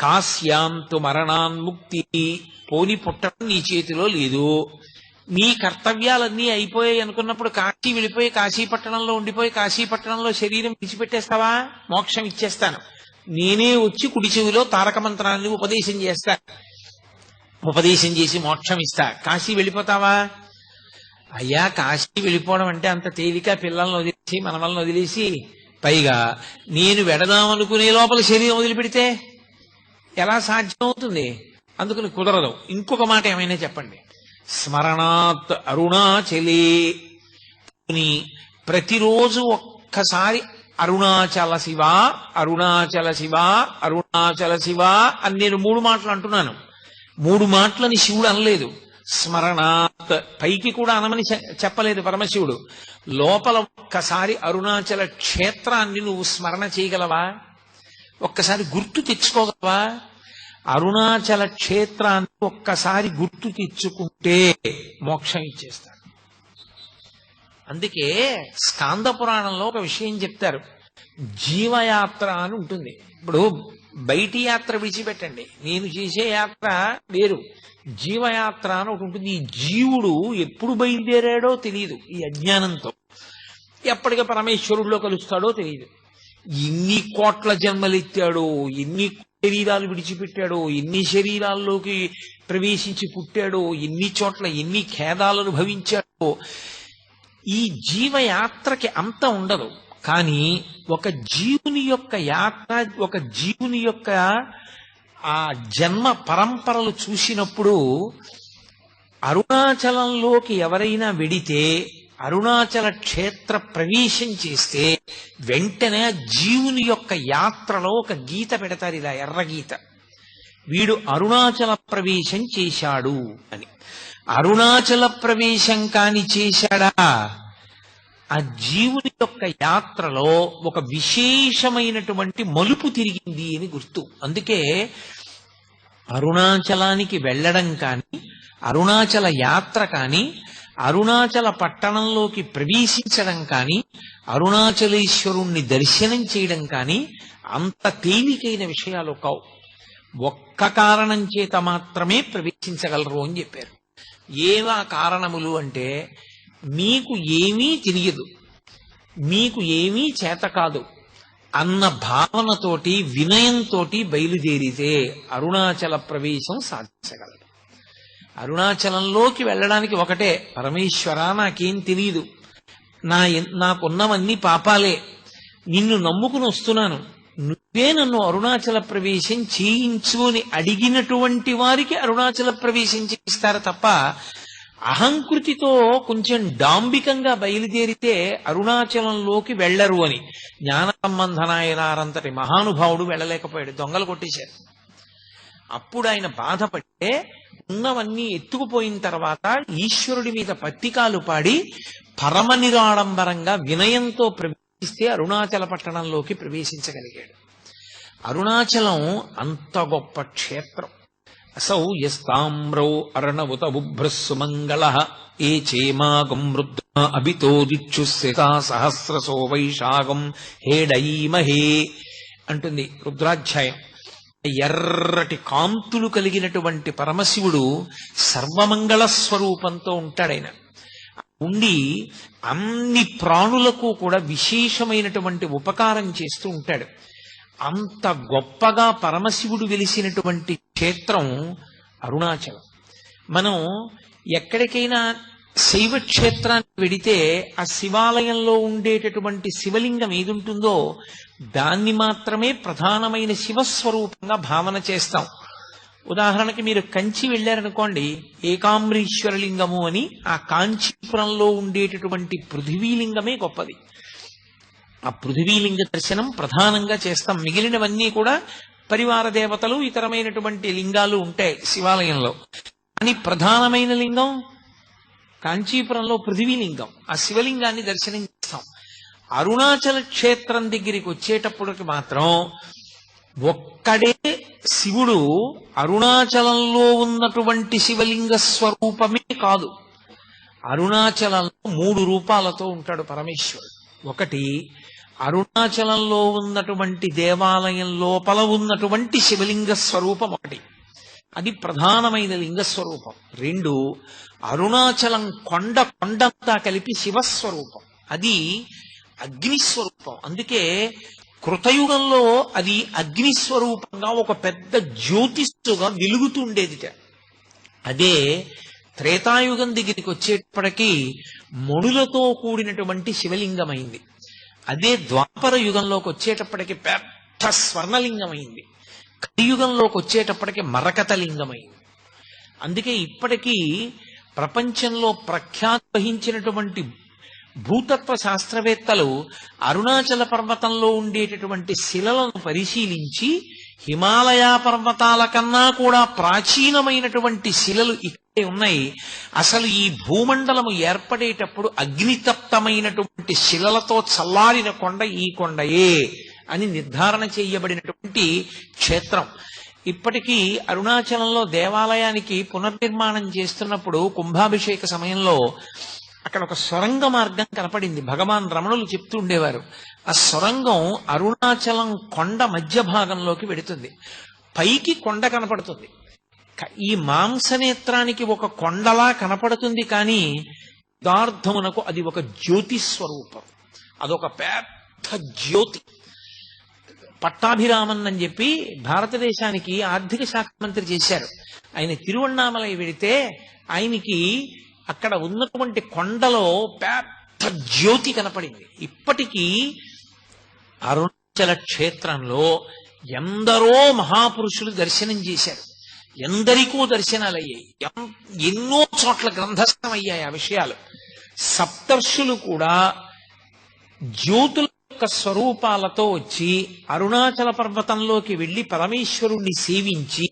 కాశ్యాంతు మరణాన్ముక్తి పోని పుట్టడం నీ చేతిలో లేదు. నీ కర్తవ్యాలన్నీ అయిపోయాయి అనుకున్నప్పుడు కాశీ వెళ్ళిపోయి కాశీ పట్టణంలో ఉండిపోయి కాశీ పట్టణంలో శరీరం విడిచిపెట్టేస్తావా? మోక్షం ఇచ్చేస్తాను. నేనే వచ్చి కుడి చెవిలో తారక మంత్రాన్ని ఉపదేశం చేస్తా. ఉపదేశం చేసి మోక్షం ఇస్తా. కాశీ వెళ్ళిపోతావా? అయ్యా కాశీ వెళ్ళిపోవడం అంటే అంత తేలిక పిల్లల్ని వదిలేసి మనమల్ని వదిలేసి పైగా నేను వెడదామనుకునే లోపల శరీరం వదిలిపెడితే ఎలా సాధ్యమవుతుంది? అందుకని కుదరదు. ఇంకొక మాట ఏమైనా చెప్పండి. స్మరణాత్ అరుణాచలే. అని ప్రతిరోజు ఒక్కసారి అరుణాచల శివ అరుణాచల శివ అరుణాచల శివ అని నేను మూడు మాటలు అంటున్నాను. మూడు మాటలని శివుడు అనలేదు. స్మరణాత్ పైకి కూడా అనమని చెప్పలేదు పరమశివుడు. లోపల ఒక్కసారి అరుణాచల క్షేత్రాన్ని నువ్వు స్మరణ చేయగలవా? ఒక్కసారి గుర్తు తెచ్చుకోగలవా? అరుణాచల క్షేత్రాన్ని ఒక్కసారి గుర్తు తెచ్చుకుంటే మోక్షం ఇచ్చేస్తాడు అందుకే స్కాంద పురాణంలో ఒక విషయం చెప్తారు. జీవయాత్ర అని ఉంటుంది. ఇప్పుడు బయటి యాత్ర విడిచిపెట్టండి. నేను చేసే యాత్ర వేరు. జీవయాత్ర అని ఒకటి ఉంటుంది. ఈ జీవుడు ఎప్పుడు బయలుదేరాడో తెలియదు ఈ అజ్ఞానంతో. ఎప్పటికీ పరమేశ్వరుడిలో కలుస్తాడో తెలియదు ఎన్ని కోట్ల జన్మలెత్తాడో ఎన్ని శరీరాలు విడిచిపెట్టాడో ఎన్ని శరీరాల్లోకి ప్రవేశించి పుట్టాడో ఎన్ని చోట్ల ఎన్ని ఖేదాలను భవించాడో ఈ జీవయాత్రకి అంత ఉండదు. కానీ ఒక జీవుని యొక్క యాత్ర ఒక జీవుని యొక్క ఆ జన్మ పరంపరలు చూసినప్పుడు అరుణాచలంలోకి ఎవరైనా వెడితే అరుణాచల క్షేత్ర ప్రవేశం చేస్తే వెంటనే జీవుని యొక్క యాత్రలో ఒక గీత పెడతారు ఇలా ఎర్ర గీత. వీడు అరుణాచల ప్రవేశం చేశాడు అని. అరుణాచల ప్రవేశం కాని చేశాడా? ఆ జీవుని యొక్క యాత్రలో ఒక విశేషమైనటువంటి మలుపు తిరిగింది అని గుర్తు. అందుకే అరుణాచలానికి వెళ్ళడం కానీ అరుణాచల యాత్ర కానీ అరుణాచల పట్టణంలోకి ప్రవేశించడం కానీ అరుణాచలేశ్వరుణ్ణి దర్శనం చేయడం కానీ అంత తేలికైన విషయాలు కావు. ఒక్క కారణం చేత మాత్రమే ప్రవేశించగలరు అని చెప్పారు. ఏవా కారణములు అంటే మీకు ఏమీ తెలియదు మీకు ఏమీ చేత కాదు అన్న భావనతోటి వినయంతోటి బయలుదేరితే అరుణాచల ప్రవేశం సాధించగలరు. అరుణాచలంలోకి వెళ్ళడానికి ఒకటే. పరమేశ్వర నాకేం తెలియదు నా ఎన్- నాకున్నవన్నీ పాపాలే. నిన్ను నమ్ముకుని వస్తున్నాను. నువ్వే నన్ను అరుణాచల ప్రవేశం చేయించు అని అడిగినటువంటి వారికి అరుణాచల ప్రవేశం చేయిస్తారు తప్ప అహంకృతితో కొంచెం డాంబికంగా బయలుదేరితే అరుణాచలంలోకి వెళ్ళరు అని. జ్ఞాన సంబంధనాయనారంతటి మహానుభావుడు వెళ్ళలేకపోయాడు. దొంగలు కొట్టేశారు. అప్పుడు ఆయన బాధపడితే ఉన్నవన్నీ ఎత్తుకుపోయిన తర్వాత ఈశ్వరుడి మీద పత్తికాలు పాడి పరమ నిరాడంబరంగా వినయంతో ప్రవేశిస్తే అరుణాచల పట్టణంలోకి ప్రవేశించగలిగాడు. అరుణాచలం అంత గొప్ప క్షేత్రం. అసౌ యస్తామ్రౌ అర్ణవుత బుభ్రస్సుమంగళ ఏ చేమాగం రుద్ర అభితో సహస్రసో వైశాగం హేడయీమహే అంటుంది రుద్రాధ్యాయం. ఎర్రటి కాంతులు కలిగినటువంటి పరమశివుడు సర్వమంగళ స్వరూపంతో ఉంటాడైన ఉండి అన్ని ప్రాణులకు కూడా విశేషమైనటువంటి ఉపకారం చేస్తూ ఉంటాడు. అంత గొప్పగా పరమశివుడు వెలిసినటువంటి క్షేత్రం అరుణాచలం. మనం ఎక్కడికైనా శైవ క్షేత్రాన్ని వెడితే ఆ శివాలయంలో ఉండేటటువంటి శివలింగం ఏదుంటుందో దాన్ని మాత్రమే ప్రధానమైన శివస్వరూపంగా భావన చేస్తాం. ఉదాహరణకి మీరు కంచి వెళ్ళారనుకోండి ఏకాంబరీశ్వరలింగము అని ఆ కాంచీపురంలో ఉండేటటువంటి పృథివీలింగమే గొప్పది. ఆ పృథివీలింగ దర్శనం ప్రధానంగా చేస్తాం. మిగిలినవన్నీ కూడా పరివార దేవతలు ఇతరమైనటువంటి లింగాలు ఉంటాయి శివాలయంలో. కానీ ప్రధానమైన లింగం కాంచీపురంలో పృథివీలింగం. ఆ శివలింగాన్ని దర్శనం చేస్తాం అరుణాచల క్షేత్రం దగ్గరికి వచ్చేటప్పటికి మాత్రం ఒక్కడే శివుడు అరుణాచలంలో ఉన్నటువంటి శివలింగ స్వరూపమే కాదు. అరుణాచలంలో మూడు రూపాలతో ఉంటాడు పరమేశ్వరుడు. ఒకటి అరుణాచలంలో ఉన్నటువంటి దేవాలయం లోపల ఉన్నటువంటి శివలింగ స్వరూపం ఒకటి. అది ప్రధానమైన లింగ స్వరూపం రెండు అరుణాచలం కొండ కొండంతా కలిపి శివస్వరూపం. అది అగ్నిస్వరూపం. అందుకే కృతయుగంలో అది అగ్నిస్వరూపంగా ఒక పెద్ద జ్యోతిస్సుగా వెలుగుతుండేదిట. అదే త్రేతాయుగం దగ్గరికి వచ్చేటప్పటికి మణులతో కూడినటువంటి శివలింగమైంది. అదే ద్వాపర యుగంలోకి వచ్చేటప్పటికి పెద్ద స్వర్ణలింగమైంది. కలియుగంలోకి వచ్చేటప్పటికి మరకతలింగమైంది అందుకే ఇప్పటికీ ప్రపంచంలో ప్రఖ్యాతి వహించినటువంటి భూతత్వ శాస్త్రవేత్తలు అరుణాచల పర్వతంలో ఉండేటటువంటి శిలలను పరిశీలించి హిమాలయ పర్వతాల కన్నా కూడా ప్రాచీనమైనటువంటి శిలలు ఇక్కడే ఉన్నాయి. అసలు ఈ భూమండలము ఏర్పడేటప్పుడు అగ్నితప్తమైనటువంటి శిలలతో చల్లారిన కొండ ఈ కొండయే అని నిర్ధారణ చేయబడినటువంటి క్షేత్రం? ఇప్పటికీ అరుణాచలంలో దేవాలయానికి పునర్నిర్మాణం చేస్తున్నప్పుడు కుంభాభిషేక సమయంలో అక్కడ ఒక సొరంగ మార్గం కనపడింది. భగవాన్ రమణులు చెప్తూ ఉండేవారు. ఆ సొరంగం అరుణాచలం కొండ మధ్య భాగంలోకి వెడుతుంది. పైకి కొండ కనపడుతుంది. ఈ మాంసనేత్రానికి ఒక కొండలా కనపడుతుంది కానీ యథార్థమునకు అది ఒక జ్యోతి స్వరూపం. అదొక పెద్ద జ్యోతి. పట్టాభిరామన్ అని చెప్పి భారతదేశానికి ఆర్థిక శాఖ మంత్రి చేశారు. ఆయన తిరువണ്ണామలై వెడితే ఆయనకి అక్కడ ఉన్నటువంటి కొండలో పెద్ద జ్యోతి కనపడింది. ఇప్పటికీ అరుణాచల క్షేత్రంలో ఎందరో మహాపురుషులు దర్శనం చేశారు. ఎందరికో దర్శనాలు అయ్యాయి ఎం- ఎన్నో చోట్ల గ్రంథస్థం అయ్యాయి ఆ విషయాలు. సప్తర్షులు కూడా జ్యోతుల యొక్క స్వరూపాలతో వచ్చి అరుణాచల పర్వతంలోకి వెళ్ళి పరమేశ్వరుణ్ణి సేవించి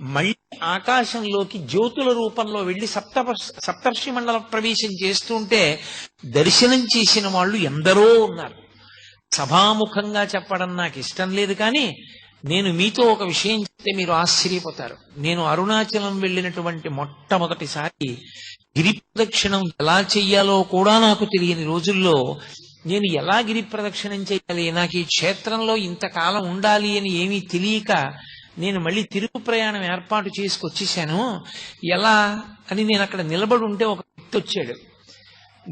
మళ్ళీ ఆకాశంలోకి జ్యోతుల రూపంలో వెళ్ళి సప్త సప్తర్షి మండల ప్రవేశం చేస్తుంటే దర్శనం చేసిన వాళ్ళు ఎందరో ఉన్నారు. సభాముఖంగా చెప్పడం నాకు ఇష్టం లేదు కానీ నేను మీతో ఒక విషయం చెప్తే మీరు ఆశ్చర్యపోతారు. నేను అరుణాచలం వెళ్ళినటువంటి మొట్టమొదటిసారి గిరి ప్రదక్షిణం ఎలా చెయ్యాలో కూడా నాకు తెలియని రోజుల్లో నేను ఎలా గిరి ప్రదక్షిణం చేయాలి? నాకు ఈ క్షేత్రంలో ఇంతకాలం ఉండాలి అని ఏమీ తెలియక నేను మళ్ళీ తిరుగు ప్రయాణం ఏర్పాటు చేసుకొచ్చేసాను. ఎలా అని నేను అక్కడ నిలబడి ఉంటే ఒక వ్యక్తి వచ్చాడు.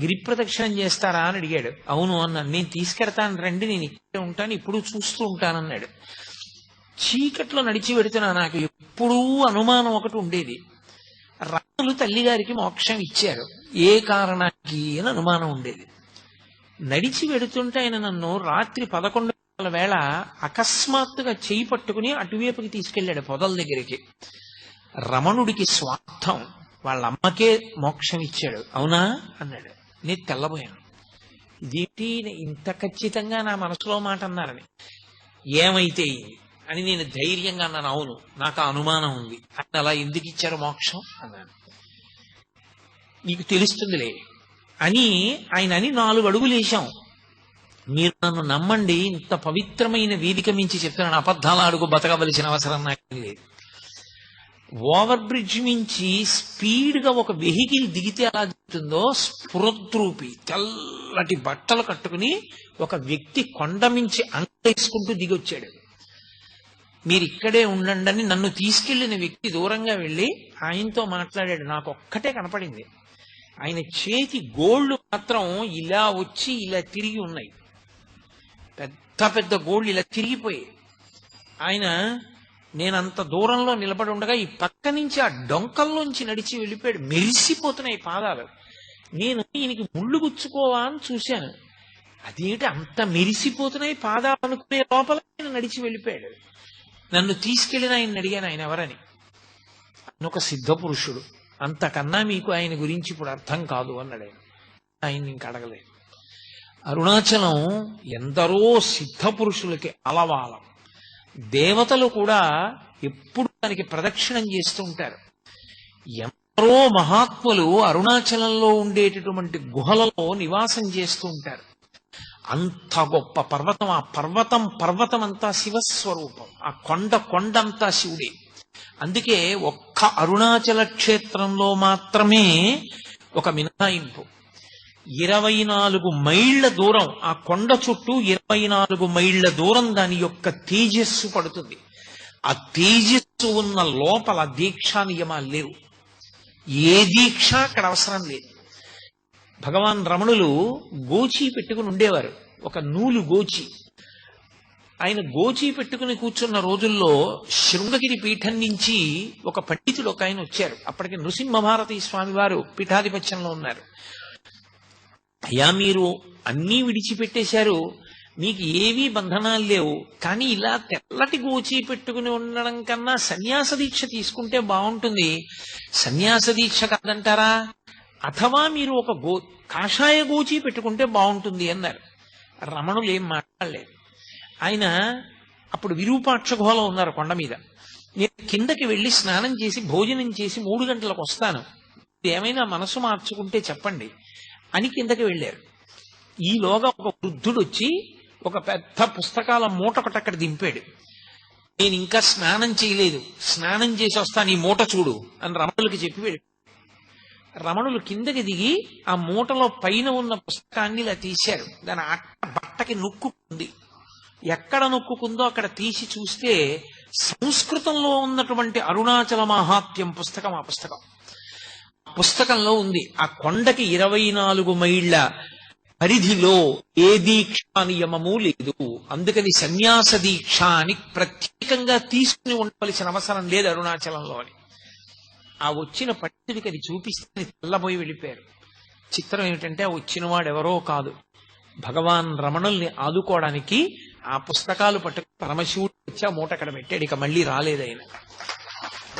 గిరి ప్రదక్షిణం చేస్తారా అని అడిగాడు. అవును అన్నాను. నేను తీసుకెడతాను రండి నేను ఇక్కడే ఉంటాను ఇప్పుడు చూస్తూ ఉంటానన్నాడు. చీకట్లో నడిచి పెడుతున్నా నాకు. ఎప్పుడూ అనుమానం ఒకటి ఉండేది. రాములు తల్లిగారికి మోక్షం ఇచ్చారు. ఏ కారణానికి అని అనుమానం ఉండేది. నడిచి వెడుతుంటే ఆయన నన్ను రాత్రి పదకొండు గంటల వేళ అకస్మాత్తుగా చేయి పట్టుకుని అటువైపుకి తీసుకెళ్ళాడు పొదల దగ్గరికి. రమణుడికి స్వార్థం. వాళ్ళ అమ్మకే మోక్షం ఇచ్చాడు. అవునా? అన్నాడు. నేను తెల్లబోయాను. ఇదేంటి? ఇంత ఖచ్చితంగా నా మనసులో మాట అన్నారని ఏమైతే అని నేను ధైర్యంగా అన్నాను. అవును నాకు అనుమానం ఉంది. అని అలా ఎందుకు ఇచ్చారు మోక్షం? అన్నాను. నీకు తెలుస్తుందిలే. అని ఆయన అని నాలుగు అడుగులు వేశాం. మీరు నన్ను నమ్మండి ఇంత పవిత్రమైన వేదిక మించి చెప్తున్నాను అబద్ధాల అడుగు బతకవలసిన అవసరం నాకు లేదు. ఓవర్ బ్రిడ్జ్ మించి స్పీడ్గా ఒక వెహికల్ దిగితే ఎలా దిగుతుందో స్ఫురద్రూపి తెల్లటి బట్టలు కట్టుకుని ఒక వ్యక్తి కొండ మించి అంగేసుకుంటూ దిగొచ్చాడు. మీరు ఇక్కడే ఉండండి అని నన్ను తీసుకెళ్ళిన వ్యక్తి దూరంగా వెళ్ళి ఆయనతో మాట్లాడాడు. నాకు ఒక్కటే కనపడింది. ఆయన చేతి గోళ్ళు మాత్రం ఇలా వచ్చి ఇలా తిరిగి ఉన్నాయి. పెద్ద పెద్ద గోళ్ళు ఇలా తిరిగిపోయాయి. ఆయన నేను అంత దూరంలో నిలబడి ఉండగా ఈ పక్క నుంచి ఆ డొంకల్లోంచి నడిచి వెళ్ళిపోయాడు. మెరిసిపోతున్నాయి పాదాలు. నేను ఈయనకి ముళ్ళు గుచ్చుకోవా అని చూశాను. అదేంటి అంత మెరిసిపోతున్నాయి పాదాలు అనుకునే లోపల ఆయన నడిచి వెళ్ళిపోయాడు. నన్ను తీసుకెళ్ళిన ఆయన అడిగాను ఆయన ఎవరని. ఒక సిద్ధ పురుషుడు అంతకన్నా మీకు ఆయన గురించి ఇప్పుడు అర్థం కాదు అన్నాడు ఆయన. ఆయన ఇంక అడగలేదు. అరుణాచలం ఎందరో సిద్ధ పురుషులకి అలవాలం. దేవతలు కూడా ఎప్పుడు దానికి ప్రదక్షిణం చేస్తూ ఉంటారు. ఎందరో మహాత్ములు అరుణాచలంలో ఉండేటటువంటి గుహలలో నివాసం చేస్తూ ఉంటారు. అంత గొప్ప పర్వతం ఆ పర్వతం పర్వతం అంతా శివస్వరూపం. ఆ కొండ కొండంతా శివుడే. అందుకే ఒక్క అరుణాచల క్షేత్రంలో మాత్రమే ఒక మినహాయింపు. ఇరవై నాలుగు మైళ్ళ దూరం ఆ కొండ చుట్టూ ఇరవై నాలుగు మైళ్ళ దూరం దాని యొక్క తేజస్సు పడుతుంది. ఆ తేజస్సు ఉన్న లోపల దీక్షా నియమాలు లేవు. ఏ దీక్ష అక్కడ అవసరం లేదు. భగవాన్ రమణులు గోచి పెట్టుకుని ఉండేవారు. ఒక నూలు గోచి. ఆయన గోచి పెట్టుకుని కూర్చున్న రోజుల్లో శృంగగిరి పీఠం నుంచి ఒక పండితుడు ఒక ఆయన వచ్చారు. అప్పటికి నృసింహభారతి స్వామి వారు పీఠాధిపత్యంలో ఉన్నారు. అయ్యా మీరు అన్నీ విడిచిపెట్టేశారు. మీకు ఏవీ బంధనాలు లేవు. కానీ ఇలా తెల్లటి గోచి పెట్టుకుని ఉండడం కన్నా సన్యాస దీక్ష తీసుకుంటే బాగుంటుంది. సన్యాస దీక్ష కాదంటారా? అథవా మీరు ఒక గో కాషాయ గోచి పెట్టుకుంటే బాగుంటుంది అన్నారు. రమణులు ఏం మాట్లాడలేదు. ఆయన అప్పుడు విరూపాక్ష గుహలో ఉన్నారు కొండ మీద. నేను కిందకి వెళ్ళి స్నానం చేసి భోజనం చేసి మూడు గంటలకు వస్తాను. ఏమైనా మనసు మార్చుకుంటే చెప్పండి అని కిందకి వెళ్ళారు. ఈలోగా ఒక వృద్ధుడు వచ్చి ఒక పెద్ద పుస్తకాల మూట ఒకటి అక్కడ దింపాడు. నేను ఇంకా స్నానం చేయలేదు. స్నానం చేసి వస్తాను ఈ మూట చూడు అని రమణులకి చెప్పి వెళ్ళాడు. రమణులు కిందకి దిగి ఆ మూటలో పైన ఉన్న పుస్తకాన్ని ఇలా తీశారు. దాని అట్ట బట్టకి నొక్కుంది ఎక్కడ నొక్కుకుందో అక్కడ తీసి చూస్తే సంస్కృతంలో ఉన్నటువంటి అరుణాచల మహాత్యం పుస్తకం ఆ పుస్తకం. ఆ పుస్తకంలో ఉంది ఆ కొండకి ఇరవై నాలుగు మైళ్ళ పరిధిలో ఏ దీక్షా నియమము లేదు. అందుకని సన్యాస దీక్ష అని ప్రత్యేకంగా తీసుకుని ఉండవలసిన అవసరం లేదు అరుణాచలంలో అని. ఆ వచ్చిన పండితుడికి అది చూపిస్తే తెల్లబోయి వెళ్ళిపోయారు. చిత్రం ఏమిటంటే ఆ వచ్చిన వాడు ఎవరో కాదు. భగవాన్ రమణుల్ని ఆదుకోవడానికి ఆ పుస్తకాలు పట్టుకు పరమశివుడు వచ్చి ఆ మూట అక్కడ పెట్టాడు. ఇక మళ్ళీ రాలేదు ఆయన.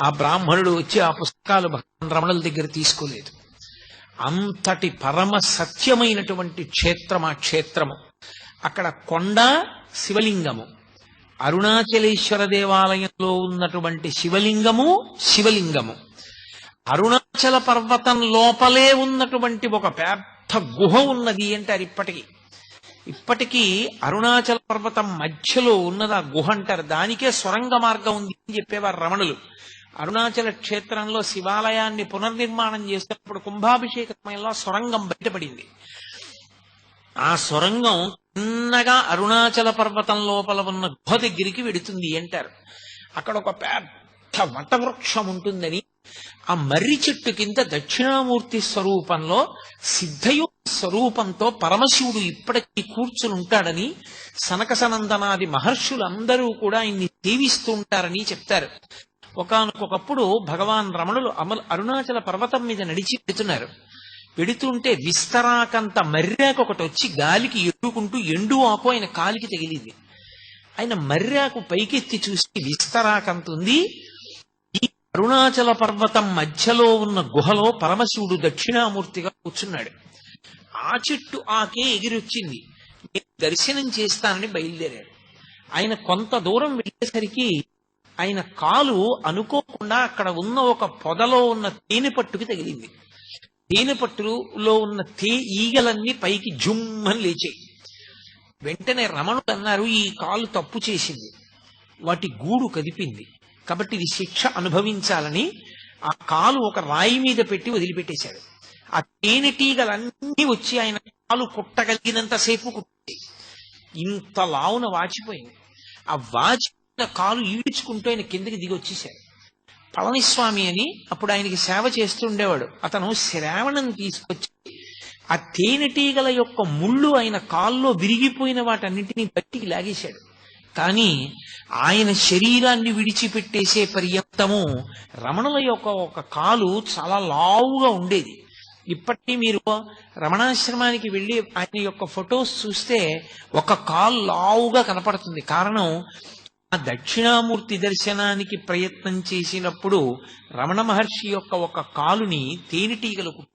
ఆ బ్రాహ్మణుడు వచ్చి ఆ పుస్తకాలు భగవాన్ రమణుల దగ్గర తీసుకోలేదు. అంతటి పరమ సత్యమైనటువంటి క్షేత్రం ఆ క్షేత్రము. అక్కడ కొండ శివలింగము. అరుణాచలేశ్వర దేవాలయంలో ఉన్నటువంటి శివలింగము శివలింగము. అరుణాచల పర్వతం లోపలే ఉన్నటువంటి ఒక పెద్ద గుహ ఉన్నది అంటారు ఇప్పటికీ. ఇప్పటికీ అరుణాచల పర్వతం మధ్యలో ఉన్నది ఆ గుహ అంటారు. దానికే సొరంగ మార్గం ఉంది అని చెప్పేవారు రమణులు. అరుణాచల క్షేత్రంలో శివాలయాన్ని పునర్నిర్మాణం చేసినప్పుడు కుంభాభిషేక సమయంలో ఆ సొరంగం బయటపడింది. ఆ సొరంగం చిన్నగా అరుణాచల పర్వతం లోపల ఉన్న గుహ దగ్గరికి వెడుతుంది అంటారు. అక్కడ ఒక పెద్ద వటవృక్షం ఉంటుందని ఆ మర్రి చెట్టు కింద దక్షిణామూర్తి స్వరూపంలో సిద్ధయోగ స్వరూపంతో పరమశివుడు ఇప్పటికీ కూర్చుని ఉంటాడని సనక సనందనాది మహర్షులందరూ కూడా ఆయన్ని సేవిస్తూ ఉంటారని చెప్తారు. ఒకనకొకప్పుడు భగవాన్ రమణులు అమలు అరుణాచల పర్వతం మీద నడిచి పెడుతున్నారు పెడుతుంటే విస్తరాకంత మర్రాకు ఒకటి వచ్చి గాలికి ఎడుకుంటూ ఎండు ఆకు ఆయన కాలికి తగిలింది. ఆయన మర్రాకు పైకెత్తి చూసి విస్తరాకంత ఉంది ఈ అరుణాచల పర్వతం మధ్యలో ఉన్న గుహలో పరమశివుడు దక్షిణామూర్తిగా కూర్చున్నాడు. ఆ చెట్టు ఆకే ఎగిరొచ్చింది. నేను దర్శనం చేస్తానని బయలుదేరాడు. ఆయన కొంత దూరం వెళ్ళేసరికి ఆయన కాలు అనుకోకుండా అక్కడ ఉన్న ఒక పొదలో ఉన్న తేనె పట్టుకి తగిలింది. తేనె పట్టులో ఉన్న తే ఈగలన్నీ పైకి జుమ్మని లేచాయి. వెంటనే రమణుడు అన్నారు ఈ కాలు తప్పు చేసింది. వాటి గూడు కదిపింది. కాబట్టి ఇది శిక్ష అనుభవించాలని. ఆ కాలు ఒక రాయి మీద పెట్టి వదిలిపెట్టేశాడు. ఆ తేనెటీగలన్నీ వచ్చి ఆయన కాలు కుట్టగలిగినంతసేపు కుట్టి ఇంత లావున వాచిపోయింది. ఆ వాచిపోయిన కాలు ఈడ్చుకుంటూ ఆయన కిందకి దిగి వచ్చేశాడు పళనిస్వామి అని అప్పుడు ఆయనకి సేవ చేస్తూ ఉండేవాడు. అతను శ్రావణం తీసుకొచ్చి ఆ తేనెటీగల యొక్క ముళ్ళు ఆయన కాల్లో విరిగిపోయిన వాటన్నింటినీ బట్టికి లాగేశాడు. కానీ ఆయన శరీరాన్ని విడిచిపెట్టేసే పర్యంతము రమణుల యొక్క ఒక కాలు చాలా లావుగా ఉండేది. ఇప్పటికీ మీరు రమణాశ్రమానికి వెళ్ళి ఆయన యొక్క ఫొటోస్ చూస్తే ఒక కాలు లావుగా కనపడుతుంది. కారణం ఆ దక్షిణామూర్తి దర్శనానికి ప్రయత్నం చేసినప్పుడు రమణ మహర్షి యొక్క ఒక కాలుని తేనెటీగలు కుట్టి